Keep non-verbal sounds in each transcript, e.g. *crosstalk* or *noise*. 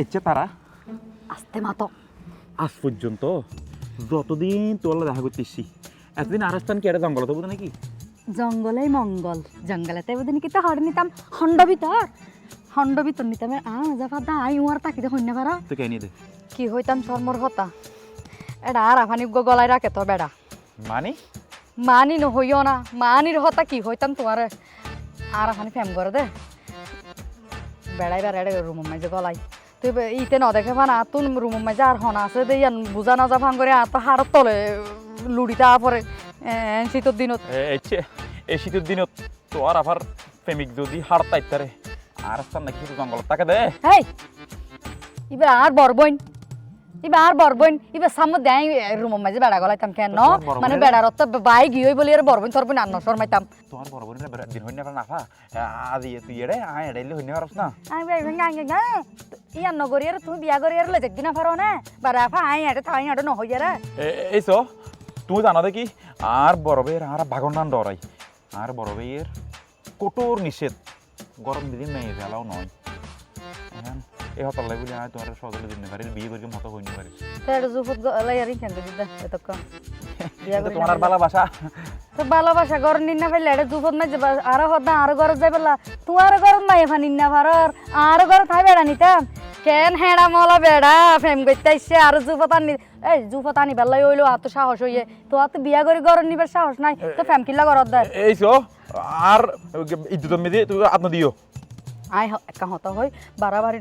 ইচ্ছে তারা? আস্তে মাতো। আজ পর্যন্ত যতদিন তোলা দেখা করতেছি এতদিন আরাস্তান কি এটা জঙ্গল তো নাকি? জঙ্গলেই মঙ্গল। জঙ্গলেতে বুদিন কিতা হর নিতাম হন্ড ভিতর। হন্ড ভিতর নিতাম আ যা ফাদা আই উয়ার তাকিতে হইনা পারা। তো কে নিয়ে দে। কি হইতাম চর্মর হতা? এটা আর আফানি গলায় রাখে তো বেড়া। মানি? মানি নহইও না। মানির হতা কি হইতাম তোমার? আর আফানি ফেম করে দে। বেড়াই বেড়াই রুম মাঝে গলাই। তুই ইতে ন দেখে পানা তুন রুম মাঝে আর হনা আছে দে ইয়ান বুঝা না যা ভাঙ করে আর তো হাড়ত তলে লুড়িতা পরে এন শীতর দিনত। এই শীতের দিনত তো আর আবার প্রেমিক যদি হার তাইতারে আরাস্তান নাকি জঙ্গল তাকে দে। হেই! ইবে আর বরবইন ইবে আর বরবইন ইবে সামনে দেয় রুম মাঝে বেড়া গলাইতাম কেন? মানে বেড়ার তো বাই গিয়ে বলি আর বরবইন তরবইন আর নশরমাইতাম তোমার বড় বেড়া দিন হইনা নাফা। আজ ইয়ে তুই এড়ে আয় এড়াইলে হইনা পারস না আমি ভাই ভাই গাঙ্গে গা ইয়ান নগরি আর তুমি বিয়া করি আর লে দেখদিনা পারো না। বারাফা আই আটে থাই আটে নহই রে এই তো তুমি জানো দেখি আর বড় ভাইয়ের আর বাগন নান ডরাই। আর বড় ভাইয়ের কঠোর নিষেধ। গরম দিলে মেয়ে ফেলাও নয়। এই হতাল্লাই বলি আয় তোমার সজলে দিতে পারি বিয়ে করি মতো হইনি পারি। জুফত আর কেন দিদা *laughs* তোমার আর ভালোবাসা। তো ভালোবাসা ঘর নিন না এটা জুফত আর হদা আর ঘর যাই পেলা ঘর এফা নিন না আর ঘর থাই বেড়া নিতাম কেন হেড়া মলা বেড়া? ফেম করতে আইসে আর জুফত আনি এই জুফত আনি বেলাই হইল আর তো সাহস হইয়ে। তো আর তো বিয়া করে ঘর নিবার সাহস নাই। তো ফেম কিল্লা ঘরত দেয় এই আর ইদ্যুত তুমি আত্ম দিও। আই হ- একা হতা হই বাড়াবাড়ি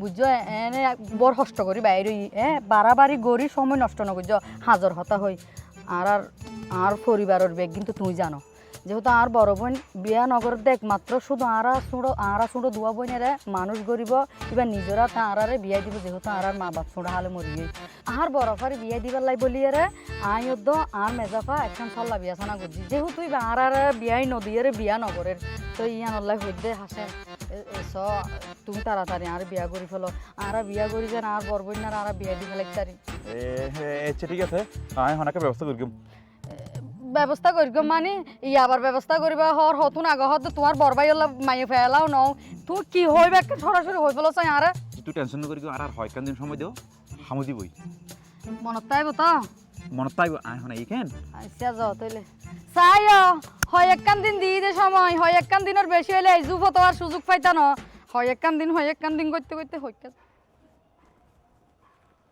বুঝছ এনে বৰ কষ্ট কৰি বাইরে এ বাড়াবাড়ি গড়ি সময় নষ্ট নগুজ হাজর হতা হই আর আর পরিবারের বেগ, কিন্তু তুই জানো। যেহেতু আর বড় বোন, বিয়া নগর দেখ মাত্র শুধু আরা শুঁড়ো আরা শুঁড়ো দুয়া বোনেরে মানুষ গরিব এবার নিজরা তাঁরারে বিয়া দিব, যেহেতু আর মা বাপ শুঁড়া হালে মরিয়ে আর বরফারি বিয়া দিবার লাই বলিয়ে রে আই অদ্দ আর মেজাফা, একখান সল্লা বিয়া সানা করছি। যেহেতু এবার আর বিয়াই নদীয়ের বিয়া নগরের, তো ইয়ান আল্লাহ হইদে হাসেন এস তুমি তাড়াতাড়ি আর বিয়া করি ফেলো। আর বিয়া করি যেন আর বরবইনার আর বিয়া দি ফেলাই তারি আচ্ছা ঠিক আছে। আমি হনাকে ব্যবস্থা করি ব্যবস্থা করি গো মানে ই আবার ব্যবস্থা করিবা হর হতুন আগ হত তোমার বরবাই হল্লা মাইয়ে ফেলাও নও। তুই কি হইবে একটা সরাসরি হই ফেলো চাই আরে তুই টেনশন নকরি আর আর হয় কান দিন সময় দিও হামু দিবই মনত তাইব তো? মনত পাইব আয় হনা ইকেন আচ্ছা যাও তাইলে। চাই হয় একখান দিন দি দে সময় হয় একখান দিনের বেশি হইলে এই যুব তো আর সুযোগ পাইতা ন হয় একখান দিন হয় একখান দিন করতে করতে হইতে